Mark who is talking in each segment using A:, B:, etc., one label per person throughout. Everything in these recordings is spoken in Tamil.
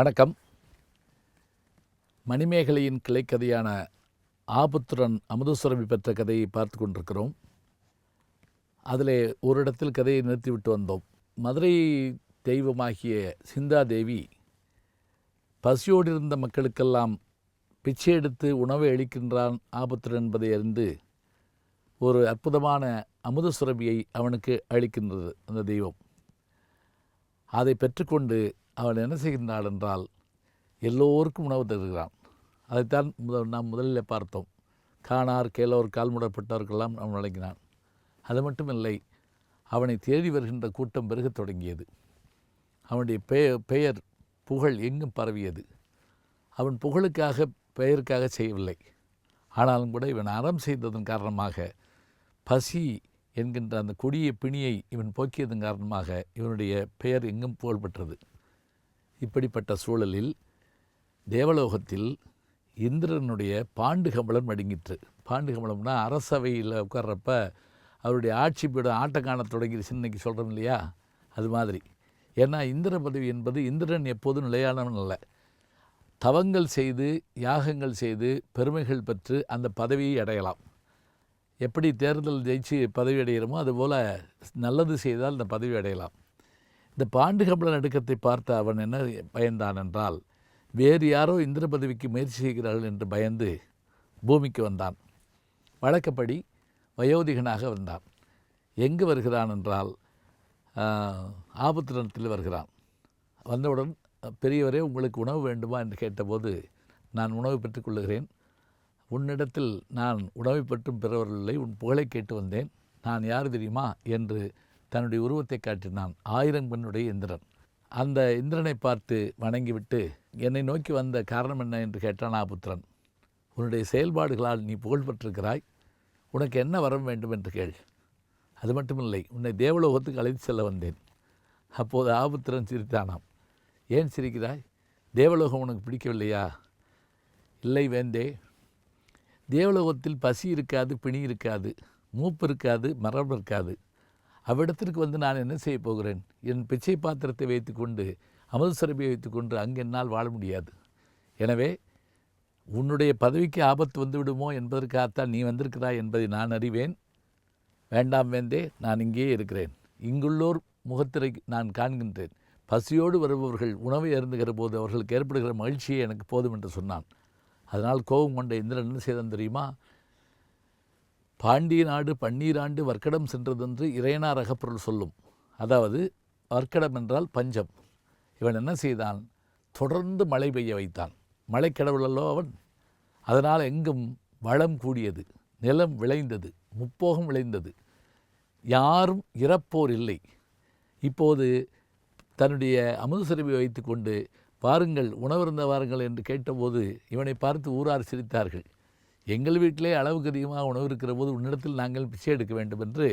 A: வணக்கம். மணிமேகலையின் கிளைக்கதையான ஆபுத்திரன் அமுதசுரபி பெற்ற கதையை பார்த்து கொண்டிருக்கிறோம். அதிலே ஒரு இடத்தில் கதையை நிறுத்திவிட்டு வந்தோம். மதுரை தெய்வமாகிய சிந்தாதேவி பசியோடு இருந்த மக்களுக்கெல்லாம் பிச்சை எடுத்து உணவை அளிக்கின்றான் ஆபுத்திரன் என்பதை அறிந்து ஒரு அற்புதமான அமுதசுரபியை அவனுக்கு அளிக்கின்றது அந்த தெய்வம். அதை பெற்றுக்கொண்டு அவன் என்ன செய்கின்றான் என்றால் எல்லோருக்கும் உணவு தருகிறான். அதைத்தான் முதல் நாம் முதலில் பார்த்தோம். காணார் கேளோர் கால்முடப்பட்டவர்களெல்லாம் அவன் வழங்கினான். அது மட்டுமில்லை அவனை தேடி வருகின்ற கூட்டம் பெருகத் தொடங்கியது. அவனுடைய பெயர் பெயர் புகழ் எங்கும் பரவியது. அவன் புகழுக்காக பெயருக்காக செய்யவில்லை. ஆனாலும் கூட இவன் அறம் செய்ததன் காரணமாக பசி என்கின்ற அந்த கொடிய பிணியை இவன் போக்கியதன் காரணமாக இவனுடைய பெயர் எங்கும் புகழ்பெற்றது. இப்படிப்பட்ட சூழலில் தேவலோகத்தில் இந்திரனுடைய பாண்டுகமலம் நடுங்கிற்று. பாண்டுகமலம்னா அரசவையில் உட்கார்றப்ப அவருடைய ஆட்சி பீடம் ஆட்டம் காண தொடங்கிடுச்சு இன்றைக்கி சொல்கிறோம் இல்லையா? அது மாதிரி. ஏன்னா இந்திர பதவி என்பது இந்திரன் எப்போதும் நிலையானவன் அல்ல. தவங்கள் செய்து யாகங்கள் செய்து பெருமைகள் பெற்று அந்த பதவியை அடையலாம். எப்படி தேர்தல் ஜெயிச்சு பதவி அடைகிறோமோ அதுபோல் நல்லது செய்தால் அந்த பதவி அடையலாம். இந்த பாண்டுகமல நடுக்கத்தை பார்த்த அவன் என்ன பயந்தான் என்றால் வேறு யாரோ இந்திர பதவிக்கு முயற்சி செய்கிறார்கள் என்று பயந்து பூமிக்கு வந்தான். வழக்கப்படி வயோதிகனாக வந்தான். எங்கு வருகிறான் என்றால் ஆபத்திரத்தில் வருகிறான். வந்தவுடன் பெரியவரே உங்களுக்கு உணவு வேண்டுமா? என்று கேட்டபோது நான் உணவு பெற்றுக்கொள்ளுகிறேன் உன்னிடத்தில் நான் உணவை பெற்றும் பெறவரில்லை. உன் புகழை கேட்டு வந்தேன். நான் யார் தெரியுமா? என்று தன்னுடைய உருவத்தை காட்டினான். ஆயிரம் பெண்ணுடைய இந்திரன். அந்த இந்திரனை பார்த்து வணங்கிவிட்டு என்னை நோக்கி வந்த காரணம் என்ன? என்று கேட்டான் ஆபுத்திரன். உன்னுடைய செயல்பாடுகளால் நீ புகழ் பெற்றிருக்கிறாய் உனக்கு என்ன வர வேண்டும் என்று கேள். அது மட்டுமில்லை உன்னை தேவலோகத்துக்கு அழைத்து செல்ல வந்தேன். அப்போது ஆபுத்திரன் சிரித்தானாம். ஏன் சிரிக்கிறாய்? தேவலோகம் உனக்கு பிடிக்கவில்லையா? இல்லை வேந்தே. தேவலோகத்தில் பசி இருக்காது பிணி இருக்காது மூப்பு இருக்காது மரபு இருக்காது. அவ்விடத்திற்கு வந்து நான் என்ன செய்ய போகிறேன்? என் பிச்சை பாத்திரத்தை வைத்துக்கொண்டு அமுத சுரபியை வைத்துக்கொண்டு அங்கு என்னால் வாழ முடியாது. எனவே உன்னுடைய பதவிக்கு ஆபத்து வந்துவிடுமோ என்பதற்காகத்தான் நீ வந்திருக்கிறாய் என்பதை நான் அறிவேன். வேண்டாம் வேந்தே நான் இங்கேயே இருக்கிறேன். இங்குள்ளோர் முகத்திரை நான் காண்கின்றேன். பசியோடு வருபவர்கள் உணவை அருந்துகிற போது அவர்களுக்கு ஏற்படுகிற மகிழ்ச்சியை எனக்கு போதும் என்று சொன்னான். அதனால் கோபம் கொண்ட இந்திரன் என்ன செய்தான் தெரியுமா? பாண்டிய நாடு பன்னீராண்டு வர்க்கடம் சென்றதென்று இறையனார் அகப்பொருள் சொல்லும். அதாவது வர்க்கடம் என்றால் பஞ்சம். இவன் என்ன செய்தான்? தொடர்ந்து மழை பெய்ய வைத்தான். மழை கடவுளல்லோ அவன். அதனால் எங்கும் வளம் கூடியது நிலம் விளைந்தது முப்போகம் விளைந்தது. யாரும் இறப்போர் இல்லை. இப்போது தன்னுடைய அமுதசுரபி வைத்து கொண்டு பாருங்கள் உணவிருந்த வாருங்கள் என்று கேட்டபோது இவனை பார்த்து ஊரார் சிரித்தார்கள். எங்கள் வீட்டிலே அளவுக்கு அதிகமாக உணவு இருக்கிற போது உன்னிடத்தில் நாங்கள் பிச்சை எடுக்க வேண்டும் என்று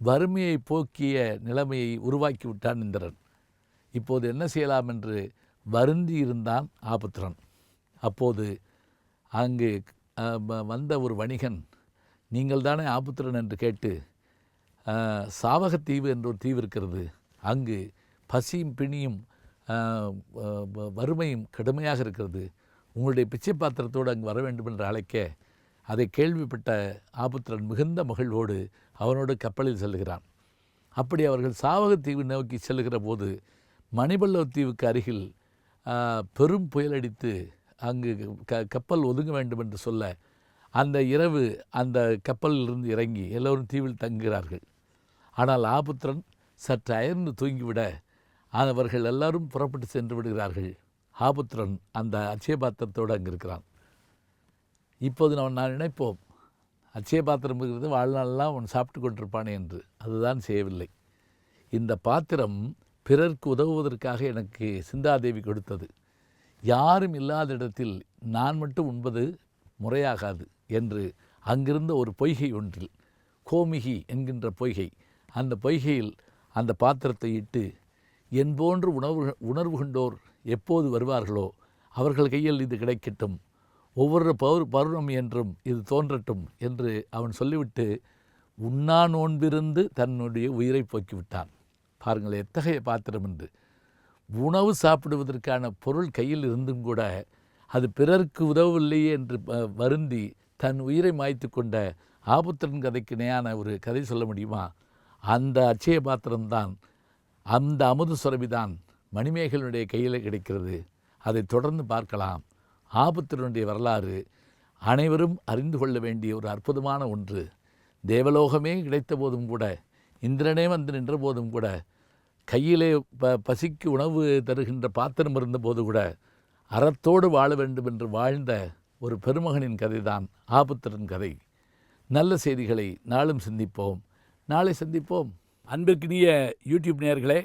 A: வறுமையை போக்கிய நிலைமையை உருவாக்கி விட்டான் இந்திரன். இப்போது என்ன செய்யலாம் என்று வருந்தி இருந்தான் ஆபுத்திரன் அப்போது அங்கு வந்த ஒரு வணிகன் நீங்கள் தானே ஆபுத்திரன் என்று கேட்டு சாவகத்தீவு என்ற ஒரு தீவு இருக்கிறது. அங்கு பசியும் பிணியும் வறுமையும் கடுமையாக இருக்கிறது. உங்களுடைய பிச்சை பாத்திரத்தோடு அங்கு வர வேண்டும் என்று அழைக்க அதை கேள்விப்பட்ட ஆபுத்திரன் மிகுந்த மகிழ்வோடு அவனோடு கப்பலில் செல்கிறான். அப்படி அவர்கள் சாவகத்தீவு நோக்கி செல்கிற போது மணிபல்லவ தீவுக்கு அருகில் பெரும் புயலடித்து அங்கு க கப்பல் ஒதுங்க வேண்டும் என்று சொல்ல அந்த இரவு அந்த கப்பலிலிருந்து இறங்கி எல்லோரும் தீவில் தங்குகிறார்கள். ஆனால் ஆபுத்திரன் சற்று அயர்ந்து தூங்கிவிட அவர்கள் எல்லாரும் புறப்பட்டு சென்று விடுகிறார்கள். ஆபுத்திரன் அந்த அச்சயபாத்திரத்தோடு அங்கே இருக்கிறான். இப்போது நம்ம நான் நினைப்போம் அச்சயபாத்திரம் இருக்கிறது வாழ்நாளெல்லாம் அவன் சாப்பிட்டு கொண்டிருப்பானே என்று. அதுதான் செய்யவில்லை. இந்த பாத்திரம் பிறர்க்கு உதவுவதற்காக எனக்கு சிந்தாதேவி கொடுத்தது. யாரும் இல்லாத இடத்தில் நான் மட்டும் உண்பது முறையாகாது என்று அங்கிருந்த ஒரு பொய்கை ஒன்றில் கோமிகி என்கின்ற பொய்கை அந்த பொய்கையில் அந்த பாத்திரத்தை இட்டு என் போன்று உணவு உணர்வு கொண்டோர் எப்போது வருவார்களோ அவர்கள் கையில் இது கிடைக்கட்டும். ஒவ்வொரு பௌர் பௌர்ணமி என்றும் இது தோன்றட்டும் என்று அவன் சொல்லிவிட்டு உண்ணா நோன்பிருந்து தன்னுடைய உயிரை போக்கிவிட்டான். பாருங்கள் எத்தகைய பாத்திரம் என்று. உணவு சாப்பிடுவதற்கான பொருள் கையில் இருந்தும் கூட அது பிறருக்கு உதவவில்லையே என்று வருந்தி தன் உயிரை மாய்த்து கொண்ட ஆபுத்திரன் கதைக்கு இணையான ஒரு கதை சொல்ல முடியுமா? அந்த அச்சய பாத்திரம்தான் அந்த அமுது சுரபிதான் மணிமேகலனுடைய கையில் கிடைக்கிறது. அதை தொடர்ந்து பார்க்கலாம். ஆபத்தினுடைய வரலாறு அனைவரும் அறிந்து கொள்ள வேண்டிய ஒரு அற்புதமான ஒன்று. தேவலோகமே கிடைத்த போதும் கூட இந்திரனே வந்து நின்ற போதும் கூட கையிலே ப பசிக்கு உணவு தருகின்ற பாத்திரம் இருந்தபோது கூட அறத்தோடு வாழ வேண்டும் என்று வாழ்ந்த ஒரு பெருமகனின் கதைதான் ஆபுத்திரன் கதை. நல்ல செய்திகளை நாளும் சிந்திப்போம். நாளை சந்திப்போம். அன்பிற்கினிய யூடியூப் நேர்களே